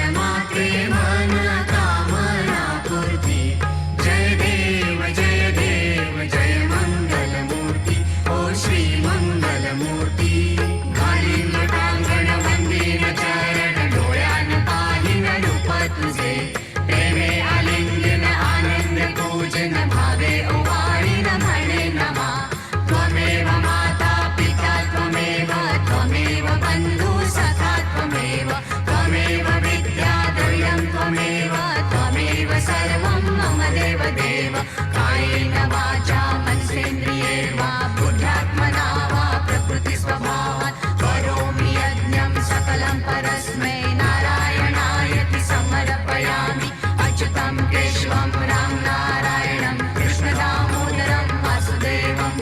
Cinema. वाचा मनसेन्द्रिये वा बुद्ध्यात्मना वा सकलं परस्मै, नारायणायति समर्पयामि। अच्युतं केशवं राम नारायणं कृष्णदामोदरं, वासुदेवं